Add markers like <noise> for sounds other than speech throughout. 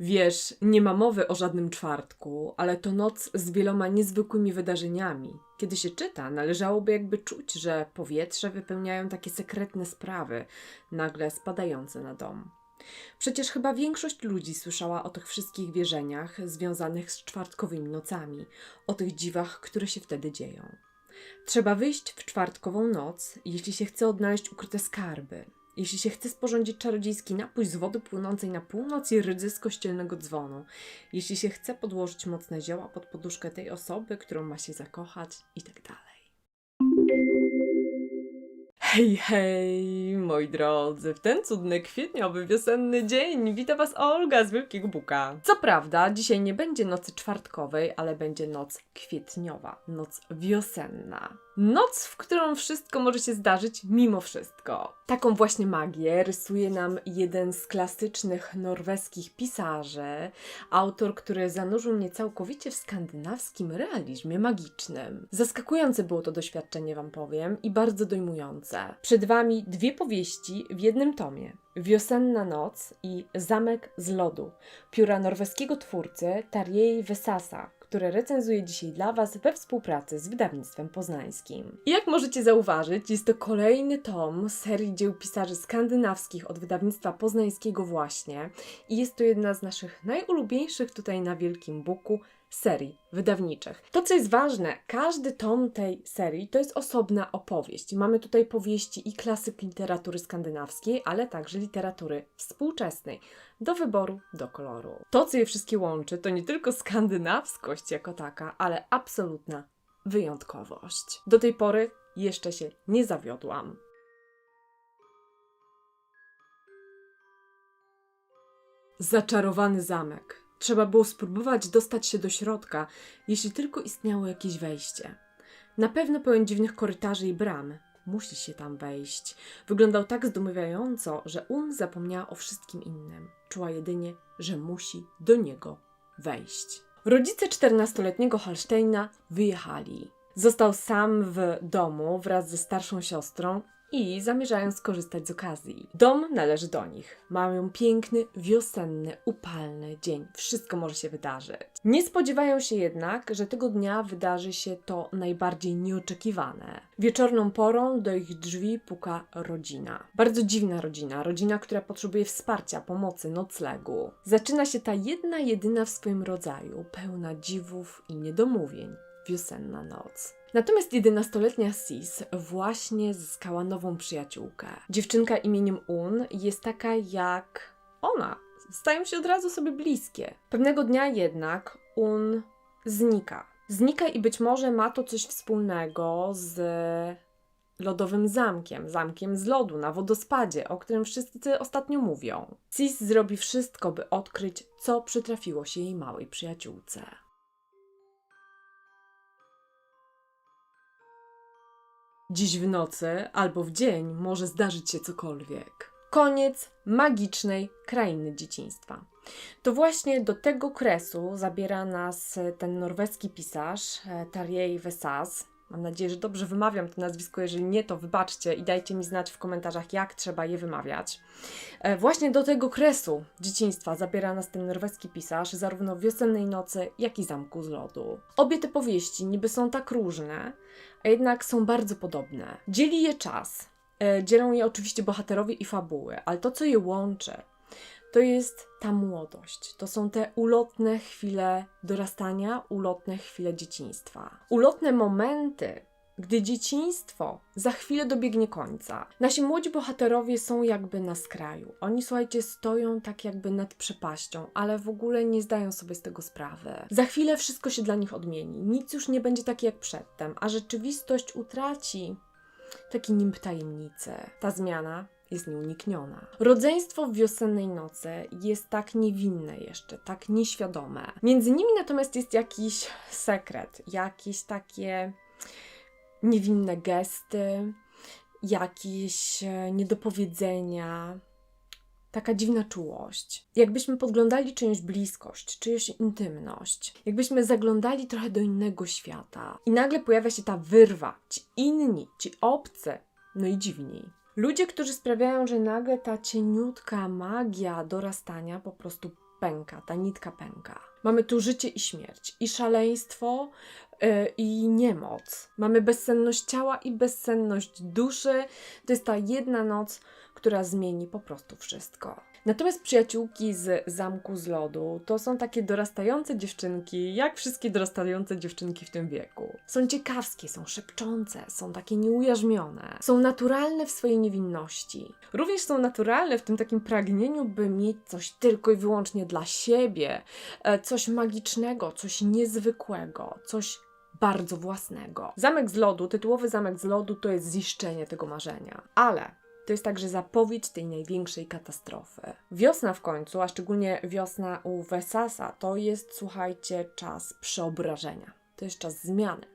Wiesz, nie ma mowy o żadnym czwartku, ale to noc z wieloma niezwykłymi wydarzeniami. Kiedy się czyta, należałoby jakby czuć, że powietrze wypełniają takie sekretne sprawy, nagle spadające na dom. Przecież chyba większość ludzi słyszała o tych wszystkich wierzeniach związanych z czwartkowymi nocami, o tych dziwach, które się wtedy dzieją. Trzeba wyjść w czwartkową noc, jeśli się chce odnaleźć ukryte skarby, jeśli się chce sporządzić czarodziejski napój z wody płynącej na północ i rydzy z kościelnego dzwonu, jeśli się chce podłożyć mocne zioła pod poduszkę tej osoby, którą ma się zakochać i tak dalej. Hej, hej, moi drodzy, w ten cudny kwietniowy wiosenny dzień wita Was Olga z Wielkiego Buka. Co prawda, dzisiaj nie będzie nocy czwartkowej, ale będzie noc kwietniowa, noc wiosenna. Noc, w którą wszystko może się zdarzyć mimo wszystko. Taką właśnie magię rysuje nam jeden z klasycznych norweskich pisarzy, autor, który zanurzył mnie całkowicie w skandynawskim realizmie magicznym. Zaskakujące było to doświadczenie, Wam powiem, i bardzo dojmujące. Przed Wami dwie powieści w jednym tomie. Wiosenna noc i Zamek z lodu, pióra norweskiego twórcy Tarjei Vesasa, które recenzuję dzisiaj dla Was we współpracy z wydawnictwem poznańskim. I jak możecie zauważyć, jest to kolejny tom serii dzieł pisarzy skandynawskich od wydawnictwa poznańskiego właśnie i jest to jedna z naszych najulubieńszych tutaj na Wielkim Buku serii wydawniczych. To, co jest ważne, każdy tom tej serii to jest osobna opowieść. Mamy tutaj powieści i klasyk literatury skandynawskiej, ale także literatury współczesnej. Do wyboru, do koloru. To, co je wszystkie łączy, to nie tylko skandynawskość jako taka, ale absolutna wyjątkowość. Do tej pory jeszcze się nie zawiodłam. Zaczarowany zamek. Trzeba było spróbować dostać się do środka, jeśli tylko istniało jakieś wejście. Na pewno pełen dziwnych korytarzy i bram. Musi się tam wejść. Wyglądał tak zdumiewająco, że Un zapomniała o wszystkim innym. Czuła jedynie, że musi do niego wejść. Rodzice 14-letniego Halsteina wyjechali. Został sam w domu wraz ze starszą siostrą i zamierzają skorzystać z okazji. Dom należy do nich. Mają piękny, wiosenny, upalny dzień. Wszystko może się wydarzyć. Nie spodziewają się jednak, że tego dnia wydarzy się to najbardziej nieoczekiwane. Wieczorną porą do ich drzwi puka rodzina. Bardzo dziwna rodzina. Rodzina, która potrzebuje wsparcia, pomocy, noclegu. Zaczyna się ta jedna, jedyna w swoim rodzaju, pełna dziwów i niedomówień. Wiosenna noc. Natomiast 11-letnia Sis właśnie zyskała nową przyjaciółkę. Dziewczynka imieniem Un jest taka jak ona. Stają się od razu sobie bliskie. Pewnego dnia jednak Un znika. Znika i być może ma to coś wspólnego z lodowym zamkiem, zamkiem z lodu na wodospadzie, o którym wszyscy ostatnio mówią. Sis zrobi wszystko, by odkryć, co przytrafiło się jej małej przyjaciółce. Dziś w nocy albo w dzień może zdarzyć się cokolwiek. Koniec magicznej krainy dzieciństwa. To właśnie do tego kresu zabiera nas ten norweski pisarz e, Tarjei Vesas. Mam nadzieję, że dobrze wymawiam to nazwisko. Jeżeli nie, to wybaczcie i dajcie mi znać w komentarzach, jak trzeba je wymawiać. E, Właśnie do tego kresu dzieciństwa zabiera nas ten norweski pisarz, zarówno wiosennej nocy, jak i zamku z lodu. Obie te powieści niby są tak różne, a jednak są bardzo podobne. Dzieli je czas. E, Dzielą je oczywiście bohaterowie i fabuły, ale to, co je łączy, to jest ta młodość. To są te ulotne chwile dorastania, ulotne chwile dzieciństwa. Ulotne momenty, gdy dzieciństwo za chwilę dobiegnie końca. Nasi młodzi bohaterowie są jakby na skraju. Oni, słuchajcie, stoją tak jakby nad przepaścią, ale w ogóle nie zdają sobie z tego sprawy. Za chwilę wszystko się dla nich odmieni. Nic już nie będzie takie jak przedtem, a rzeczywistość utraci taki nimb tajemnicy. Ta zmiana jest nieunikniona. Rodzeństwo w wiosennej nocy jest tak niewinne jeszcze, tak nieświadome. Między nimi natomiast jest jakiś sekret, jakieś takie niewinne gesty, jakieś e, niedopowiedzenia, taka dziwna czułość. Jakbyśmy podglądali czyjąś bliskość, czyjąś intymność, jakbyśmy zaglądali trochę do innego świata. I nagle pojawia się ta wyrwa, ci inni, ci obcy, no i dziwni. Ludzie, którzy sprawiają, że nagle ta cieniutka magia dorastania po prostu pęka, ta nitka pęka. Mamy tu życie i śmierć, i szaleństwo, yy, i niemoc. Mamy bezsenność ciała i bezsenność duszy. To jest ta jedna noc, która zmieni po prostu wszystko. Natomiast przyjaciółki z Zamku z Lodu to są takie dorastające dziewczynki, jak wszystkie dorastające dziewczynki w tym wieku. Są ciekawskie, są szepczące, są takie nieujarzmione, są naturalne w swojej niewinności. Również są naturalne w tym takim pragnieniu, by mieć coś tylko i wyłącznie dla siebie, e, coś magicznego, coś niezwykłego, coś bardzo własnego. Zamek z lodu, tytułowy zamek z lodu to jest ziszczenie tego marzenia. Ale to jest także zapowiedź tej największej katastrofy. Wiosna w końcu, a szczególnie wiosna u Wesasa, to jest, słuchajcie, czas przeobrażenia. To jest czas zmiany.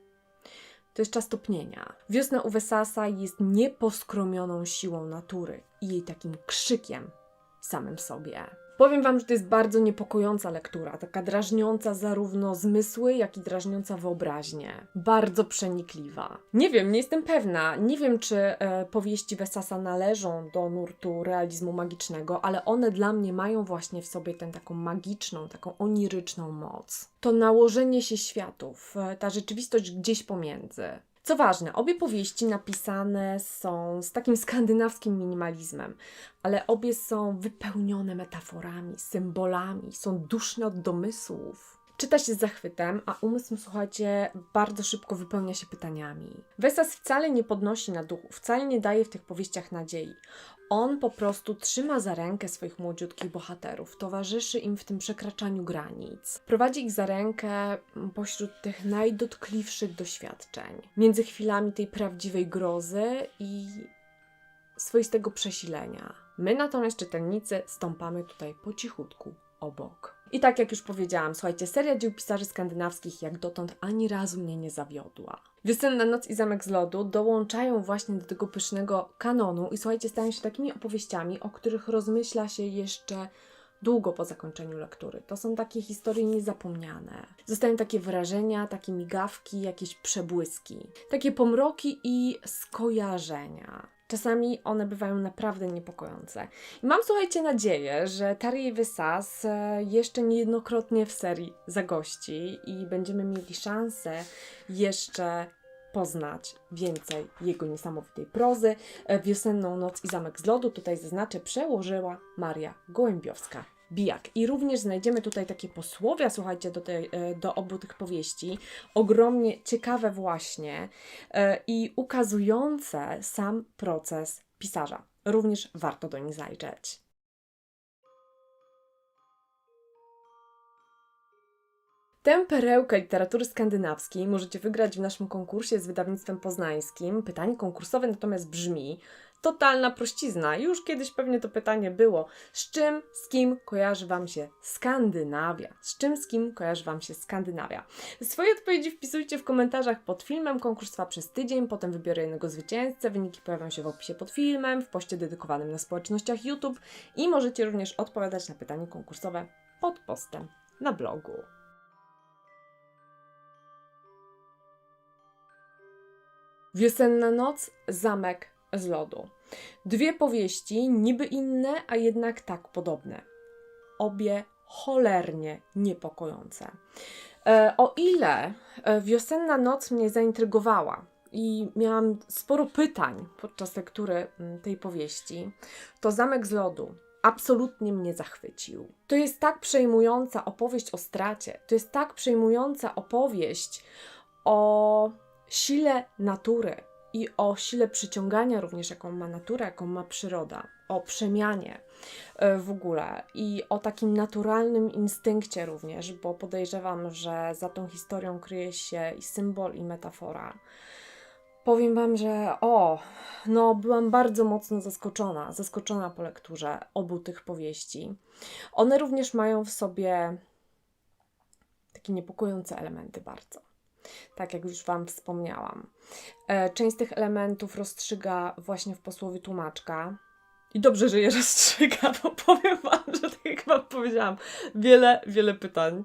To jest czas topnienia. Wiosna u Wesasa jest nieposkromioną siłą natury i jej takim krzykiem samym sobie. Powiem Wam, że to jest bardzo niepokojąca lektura, taka drażniąca zarówno zmysły, jak i drażniąca wyobraźnię. Bardzo przenikliwa. Nie wiem, nie jestem pewna, nie wiem czy e, powieści Wesasa należą do nurtu realizmu magicznego, ale one dla mnie mają właśnie w sobie tę taką magiczną, taką oniryczną moc. To nałożenie się światów, e, ta rzeczywistość gdzieś pomiędzy. Co ważne, obie powieści napisane są z takim skandynawskim minimalizmem, ale obie są wypełnione metaforami, symbolami, są duszne od domysłów. Czyta się z zachwytem, a umysł, słuchajcie, bardzo szybko wypełnia się pytaniami. Wesas wcale nie podnosi na duchu, wcale nie daje w tych powieściach nadziei. On po prostu trzyma za rękę swoich młodziutkich bohaterów, towarzyszy im w tym przekraczaniu granic. Prowadzi ich za rękę pośród tych najdotkliwszych doświadczeń. Między chwilami tej prawdziwej grozy i swoistego przesilenia. My natomiast, czytelnicy, stąpamy tutaj po cichutku obok. I tak jak już powiedziałam, słuchajcie, seria dzieł pisarzy skandynawskich jak dotąd ani razu mnie nie zawiodła. Wiosenna Noc i Zamek z Lodu dołączają właśnie do tego pysznego kanonu i słuchajcie, stają się takimi opowieściami, o których rozmyśla się jeszcze długo po zakończeniu lektury. To są takie historie niezapomniane. Zostają takie wrażenia, takie migawki, jakieś przebłyski, takie pomroki i skojarzenia. Czasami one bywają naprawdę niepokojące. I mam, słuchajcie, nadzieję, że Tari Wysas e, jeszcze niejednokrotnie w serii zagości i będziemy mieli szansę jeszcze poznać więcej jego niesamowitej prozy. E, Wiosenną noc i zamek z lodu, tutaj zaznaczę, przełożyła Maria Gołębiowska. Bijak. I również znajdziemy tutaj takie posłowia, słuchajcie, do, e, do obu tych powieści, ogromnie ciekawe właśnie e, i ukazujące sam proces pisarza. Również warto do nich zajrzeć. Tę perełkę literatury skandynawskiej możecie wygrać w naszym konkursie z wydawnictwem poznańskim. Pytanie konkursowe natomiast brzmi: totalna prościzna. Już kiedyś pewnie to pytanie było. Z czym, z kim kojarzy Wam się Skandynawia? Z czym, z kim kojarzy Wam się Skandynawia? Swoje odpowiedzi wpisujcie w komentarzach pod filmem. Konkurs trwa przez tydzień, potem wybiorę jednego zwycięzcę. Wyniki pojawią się w opisie pod filmem, w poście dedykowanym na społecznościach YouTube i możecie również odpowiadać na pytanie konkursowe pod postem na blogu. Wiosenna noc, zamek z lodu. Dwie powieści, niby inne, a jednak tak podobne. Obie cholernie niepokojące. E, o ile e, wiosenna noc mnie zaintrygowała i miałam sporo pytań podczas lektury mm, tej powieści, to Zamek z Lodu absolutnie mnie zachwycił. To jest tak przejmująca opowieść o stracie, to jest tak przejmująca opowieść o sile natury, i o sile przyciągania również, jaką ma natura, jaką ma przyroda, o przemianie e, w ogóle i o takim naturalnym instynkcie również, bo podejrzewam, że za tą historią kryje się i symbol, i metafora. Powiem Wam, że o, no byłam bardzo mocno zaskoczona, zaskoczona po lekturze obu tych powieści. One również mają w sobie takie niepokojące elementy bardzo tak jak już Wam wspomniałam. E, część z tych elementów rozstrzyga właśnie w posłowie tłumaczka. I dobrze, że je rozstrzyga, bo powiem Wam, że tak jak Wam powiedziałam, wiele, wiele pytań,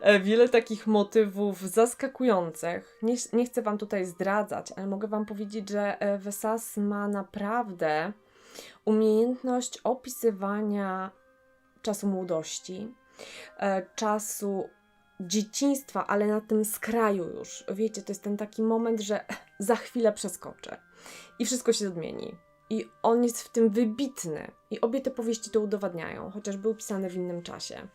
e, wiele takich motywów zaskakujących. Nie, nie chcę Wam tutaj zdradzać, ale mogę Wam powiedzieć, że e, Wesas ma naprawdę umiejętność opisywania czasu młodości, e, czasu dzieciństwa, ale na tym skraju już. Wiecie, to jest ten taki moment, że <laughs> za chwilę przeskoczę i wszystko się odmieni. I on jest w tym wybitny. I obie te powieści to udowadniają, chociaż był pisany w innym czasie.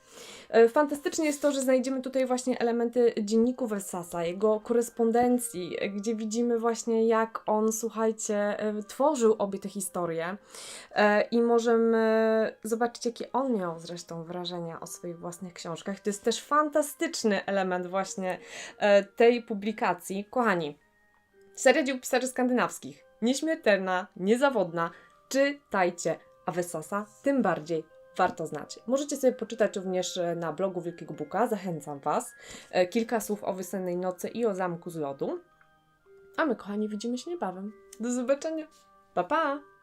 E, Fantastyczne jest to, że znajdziemy tutaj właśnie elementy dzienników Elsasa, jego korespondencji, e, gdzie widzimy właśnie jak on, słuchajcie, e, tworzył obie te historie i możemy zobaczyć, jakie on miał zresztą wrażenia o swoich własnych książkach. To jest też fantastyczny element właśnie tej publikacji. Kochani, seria dzieł pisarzy skandynawskich, nieśmiertelna, niezawodna, czytajcie, a Wesasa tym bardziej warto znać. Możecie sobie poczytać również e, na blogu Wielkiego Buka, zachęcam Was. E, Kilka słów o Wysennej Nocy i o Zamku z Lodu. A my, kochani, widzimy się niebawem. Do zobaczenia. Pa, pa!